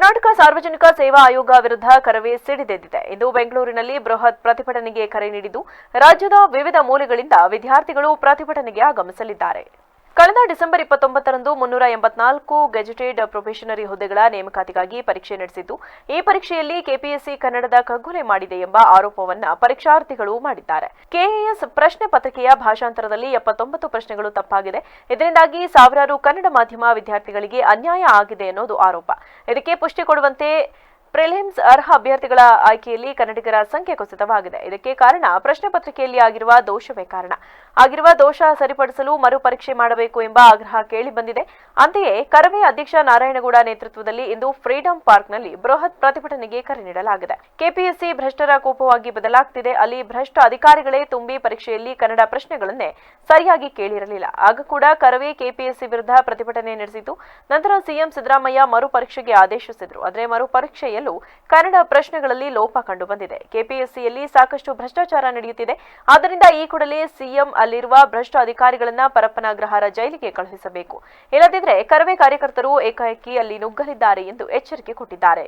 ಕರ್ನಾಟಕ ಸಾರ್ವಜನಿಕ ಸೇವಾ ಆಯೋಗ ವಿರುದ್ಧ ಕರವೇ ಸಿಡಿದೆದ್ದಿದೆ. ಇಂದು ಬೆಂಗಳೂರಿನಲ್ಲಿ ಬೃಹತ್ ಪ್ರತಿಭಟನೆಗೆ ಕರೆ ನೀಡಿದ್ದು, ರಾಜ್ಯದ ವಿವಿಧ ಮೂಲೆಗಳಿಂದ ವಿದ್ಯಾರ್ಥಿಗಳು ಪ್ರತಿಭಟನೆಗೆ ಆಗಮಿಸಲಿದ್ದಾರೆ. ಕಳೆದ ಡಿಸೆಂಬರ್ ಇಪ್ಪತ್ತೊಂಬತ್ತರಂದು ಮುನ್ನೂರ ಎಂಬತ್ನಾಲ್ಕು ಗೆಜೆಟೆಡ್ ಪ್ರೊಫೆಷನರಿ ಹುದ್ದೆಗಳ ನೇಮಕಾತಿಗಾಗಿ ಪರೀಕ್ಷೆ ನಡೆಸಿದ್ದು, ಈ ಪರೀಕ್ಷೆಯಲ್ಲಿ ಕೆಪಿಎಸ್ಸಿ ಕನ್ನಡದ ಕಗ್ಗೊಲೆ ಮಾಡಿದೆ ಎಂಬ ಆರೋಪವನ್ನು ಪರೀಕ್ಷಾರ್ಥಿಗಳು ಮಾಡಿದ್ದಾರೆ. ಕೆಎಎಸ್ ಪ್ರಶ್ನೆ ಪತ್ರಿಕೆಯ ಭಾಷಾಂತರದಲ್ಲಿ ಎಪ್ಪತ್ತೊಂಬತ್ತು ಪ್ರಶ್ನೆಗಳು ತಪ್ಪಾಗಿದೆ. ಇದರಿಂದಾಗಿ ಸಾವಿರಾರು ಕನ್ನಡ ಮಾಧ್ಯಮ ವಿದ್ಯಾರ್ಥಿಗಳಿಗೆ ಅನ್ಯಾಯ ಆಗಿದೆ ಅನ್ನೋದು ಆರೋಪ. ಇದಕ್ಕೆ ಪುಷ್ಟಿ ಕೊಡುವಂತೆ ಪ್ರಿಲಿಮ್ಸ್ ಅರ್ಹ ಅಭ್ಯರ್ಥಿಗಳ ಆಯ್ಕೆಯಲ್ಲಿ ಕನ್ನಡಿಗರ ಸಂಖ್ಯೆ ಕುಸಿತವಾಗಿದೆ. ಇದಕ್ಕೆ ಕಾರಣ ಪ್ರಶ್ನೆ ಪತ್ರಿಕೆಯಲ್ಲಿ ಆಗಿರುವ ದೋಷವೇ ಕಾರಣ. ಆಗಿರುವ ದೋಷ ಸರಿಪಡಿಸಲು ಮರುಪರೀಕ್ಷೆ ಮಾಡಬೇಕು ಎಂಬ ಆಗ್ರಹ ಕೇಳಿ ಬಂದಿದೆ. ಅಂತೆಯೇ ಕರವೇ ಅಧ್ಯಕ್ಷ ನಾರಾಯಣಗೌಡ ನೇತೃತ್ವದಲ್ಲಿ ಇಂದು ಫ್ರೀಡಂ ಪಾರ್ಕ್ನಲ್ಲಿ ಬೃಹತ್ ಪ್ರತಿಭಟನೆಗೆ ಕರೆ ನೀಡಲಾಗಿದೆ. ಕೆಪಿಎಸ್ಸಿ ಭ್ರಷ್ಟರ ಕೋಪವಾಗಿ ಬದಲಾಗ್ತಿದೆ. ಅಲ್ಲಿ ಭ್ರಷ್ಟ ಅಧಿಕಾರಿಗಳೇ ತುಂಬಿ ಪರೀಕ್ಷೆಯಲ್ಲಿ ಕನ್ನಡ ಪ್ರಶ್ನೆಗಳನ್ನೇ ಸರಿಯಾಗಿ ಕೇಳಿರಲಿಲ್ಲ. ಆಗ ಕೂಡ ಕರವೇ ಕೆಪಿಎಸ್ಸಿ ವಿರುದ್ಧ ಪ್ರತಿಭಟನೆ ನಡೆಸಿತು ನಂತರ ಸಿಎಂ ಸಿದ್ದರಾಮಯ್ಯ ಮರುಪರೀಕ್ಷೆಗೆ ಆದೇಶಿಸಿದ್ರು. ಆದರೆ ಮರು ಪರೀಕ್ಷೆಯಲ್ಲೂ ಕನ್ನಡ ಪ್ರಶ್ನೆಗಳಲ್ಲಿ ಲೋಪ ಕಂಡುಬಂದಿದೆ. ಕೆಪಿಎಸ್ಸಿಯಲ್ಲಿ ಸಾಕಷ್ಟು ಭ್ರಷ್ಟಾಚಾರ ನಡೆಯುತ್ತಿದೆ. ಆದ್ದರಿಂದ ಈ ಕೂಡಲೇ ಸಿಎಂ ಅಲ್ಲಿರುವ ಭ್ರಷ್ಟ ಅಧಿಕಾರಿಗಳನ್ನ ಪರಪ್ಪನಾಗ್ರಹಾರ ಜೈಲಿಗೆ ಕಳುಹಿಸಬೇಕು. ಇಲ್ಲದಿದ್ದರೆ ಕರವೇ ಕಾರ್ಯಕರ್ತರು ಏಕಾಏಕಿ ಅಲ್ಲಿ ನುಗ್ಗಲಿದ್ದಾರೆ ಎಂದು ಎಚ್ಚರಿಕೆ ಕೊಟ್ಟಿದ್ದಾರೆ.